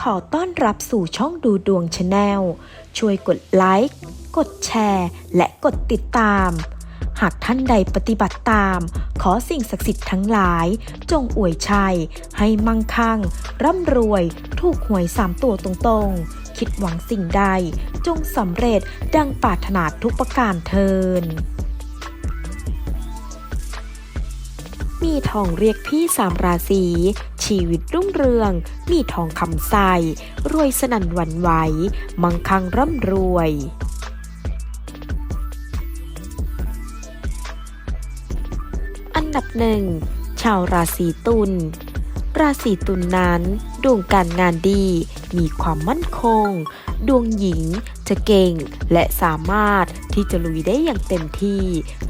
ขอต้อนรับสู่ช่องดูดวงชาแนล ช่วยกดไลค์ กดแชร์ และกดติดตาม หากท่านใดปฏิบัติตาม ขอสิ่งศักดิ์สิทธิ์ทั้งหลาย จงอวยชัย ให้มั่งคั่ง ร่ำรวย ถูกหวยสามตัวตรงๆ คิดหวังสิ่งใด จงสำเร็จดังปรารถนาทุกประการเทินมีทองเรียกพี่สามราศี ชีวิตรุ่งเรือง มีทองคำใสรวยสนั่นหวันไหว มั่งคั่งร่ำรวยอันดับหนึ่งชาวราศีตุล ราศีตุลนนั้นดวงการงานดี มีความมั่นคง ดวงหญิงจะเก่งและสามารถที่จะลุยได้อย่างเต็มที่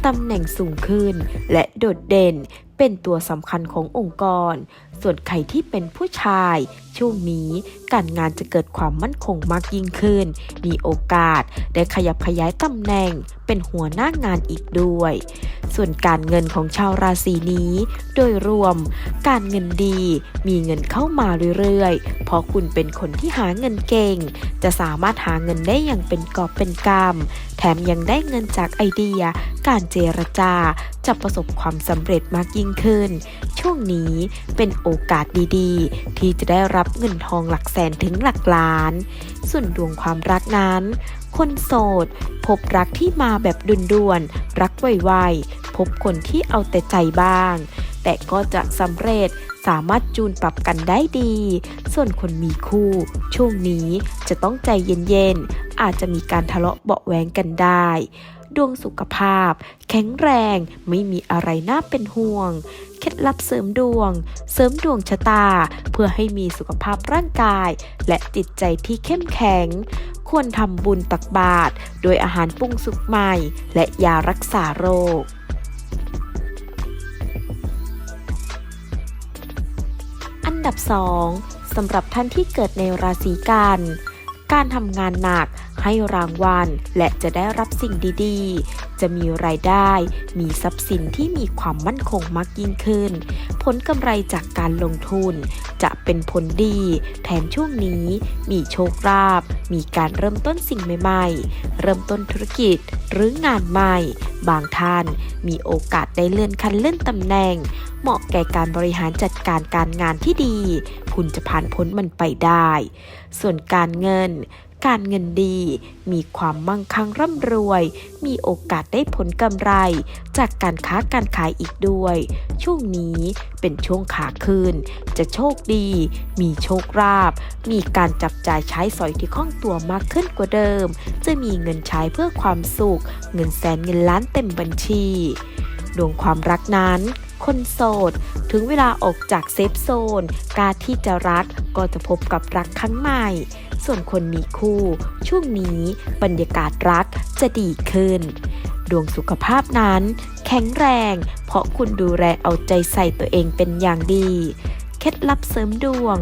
ตำแหน่งสูงขึ้นและโดดเด่นเป็นตัวสำคัญขององค์กร ส่วนใครที่เป็นผู้ชาย ช่วงนี้การงานจะเกิดความมั่นคงมากยิ่งขึ้น มีโอกาสได้ขยับขยายตำแหน่ง เป็นหัวหน้างานอีกด้วย ส่วนการเงินของชาวราศีนี้ โดยรวม การเงินดี มีเงินเข้ามาเรื่อยๆ เพราะคุณเป็นคนที่หาเงินเก่ง จะสามารถหาเงินได้อย่างเป็นกอบเป็นกำแถมยังได้เงินจากไอเดีย การเจรจาจะประสบความสำเร็จมากยิ่งขึ้น ช่วงนี้เป็นโออกาสดีๆ ที่จะได้รับเงินทองหลักแสนถึงหลักล้าน ส่วนดวงความรักนั้น คนโสด พบรักที่มาแบบด่วนๆ รักไวๆ พบคนที่เอาแต่ใจบ้าง แต่ก็จะสำเร็จสามารถจูนปรับกันได้ดี ส่วนคนมีคู่ ช่วงนี้จะต้องใจเย็นๆ อาจจะมีการทะเลาะเบาะแวงกันได้ ดวงสุขภาพ แข็งแรง ไม่มีอะไรน่าเป็นห่วง เคล็ดลับเสริมดวง เสริมดวงชะตา เพื่อให้มีสุขภาพร่างกาย และจิตใจที่เข้มแข็ง ควรทำบุญตักบาตรโดยอาหารปรุงสุกใหม่ และยารักษาโรคอันดับ 2สำหรับท่านที่เกิดในราศีกัน การทำงานหนัก ให้รางวัล และจะได้รับสิ่งดีๆ จะมีรายได้ มีทรัพย์สินที่มีความมั่นคงมากยิ่งขึ้น ผลกำไรจากการลงทุน จะเป็นผลดี แถมช่วงนี้ มีโชคลาภมีการเริ่มต้นสิ่งใหม่ ๆ เริ่มต้นธุรกิจ หรืองานใหม่ บางท่านมีโอกาสได้เลื่อนขั้นเลื่อนตำแหน่ง เหมาะแก่การบริหารจัดการการงานที่ดี คุณจะผ่านพ้นมันไปได้ ส่วนการเงิน การเงินดี มีความมั่งคั่งร่ำรวย มีโอกาสได้ผลกำไร จากการค้าการขายอีกด้วย ช่วงนี้เป็นช่วงขาขึ้น จะโชคดี มีโชคราบ มีการจับจ่ายใช้สอยที่คล่องตัวมากขึ้นกว่าเดิม จะมีเงินใช้เพื่อความสุข เงินแสนเงินล้านเต็มบัญชี ดวงความรักนั้นคนโสด ถึงเวลาออกจากเซฟโซน การที่จะรักก็จะพบกับรักครั้งใหม่ ส่วนคนมีคู่ ช่วงนี้บรรยากาศรักจะดีขึ้น ดวงสุขภาพนั้น แข็งแรง เพราะคุณดูแลเอาใจใส่ตัวเองเป็นอย่างดี เคล็ดลับเสริมดวง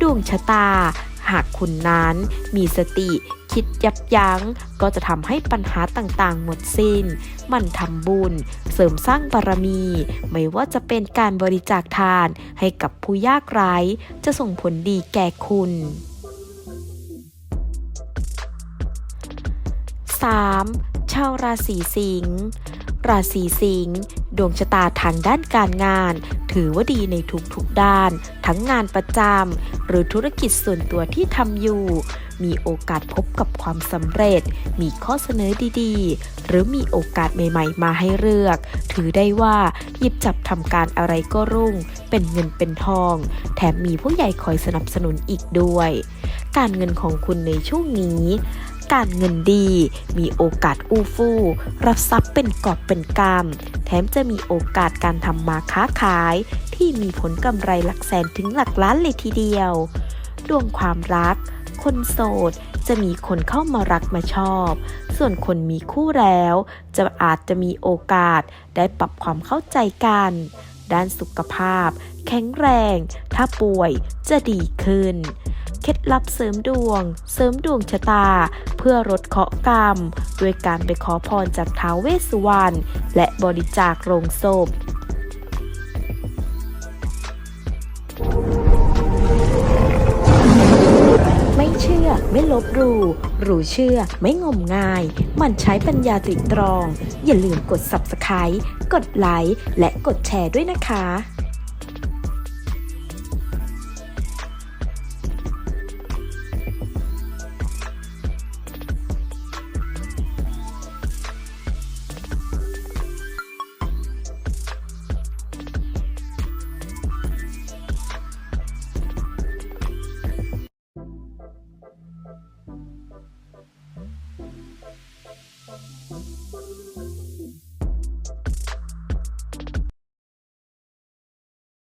ดวงชะตา หากคุณนั้นมีสติคิดยับยัง้งก็จะทำให้ปัญหาต่างๆ หมดสิ้น มันทำบุญ เสริมสร้างบารมี ไม่ว่าจะเป็นการบริจาคทานให้กับผู้ยากไร้ จะส่งผลดีแก่คุณ 3. ชาวราศีสิงห์ราศีสิงห์ดวงชะตาทางด้านการงาน ถือว่าดีในทุกๆด้าน ทั้งงานประจำหรือธุรกิจส่วนตัวที่ทำอยู่ มีโอกาสพบกับความสำเร็จ มีข้อเสนอดีๆ หรือมีโอกาสใหม่ๆ มาให้เลือก ถือได้ว่าหยิบจับทำการอะไรก็รุ่ง เป็นเงินเป็นทอง แถมมีผู้ใหญ่คอยสนับสนุนอีกด้วย การเงินของคุณในช่วงนี้ การเงินดี มีโอกาสอู้ฟู่ รับทรัพย์เป็นกอบเป็นกำแถมจะมีโอกาสการทำมาค้าขาย ที่มีผลกำไรหลักแสนถึงหลักล้านเลยทีเดียว ดวงความรัก คนโสดจะมีคนเข้ามารักมาชอบ ส่วนคนมีคู่แล้ว จะอาจจะมีโอกาสได้ปรับความเข้าใจกัน ด้านสุขภาพ แข็งแรง ถ้าป่วยจะดีขึ้น เคล็ดลับเสริมดวง เสริมดวงชะตา พื่อลดเคราะห์กรรม ด้วยการไปขอพรจากท้าวเวสสุวรรณและบริจาคโรงศพไม่ลบหลู่รู้เชื่อไม่งมงาย มันใช้ปัญญาตริตรอง อย่าลืมกด Subscribe กดไลค์และกดแชร์ด้วยนะคะ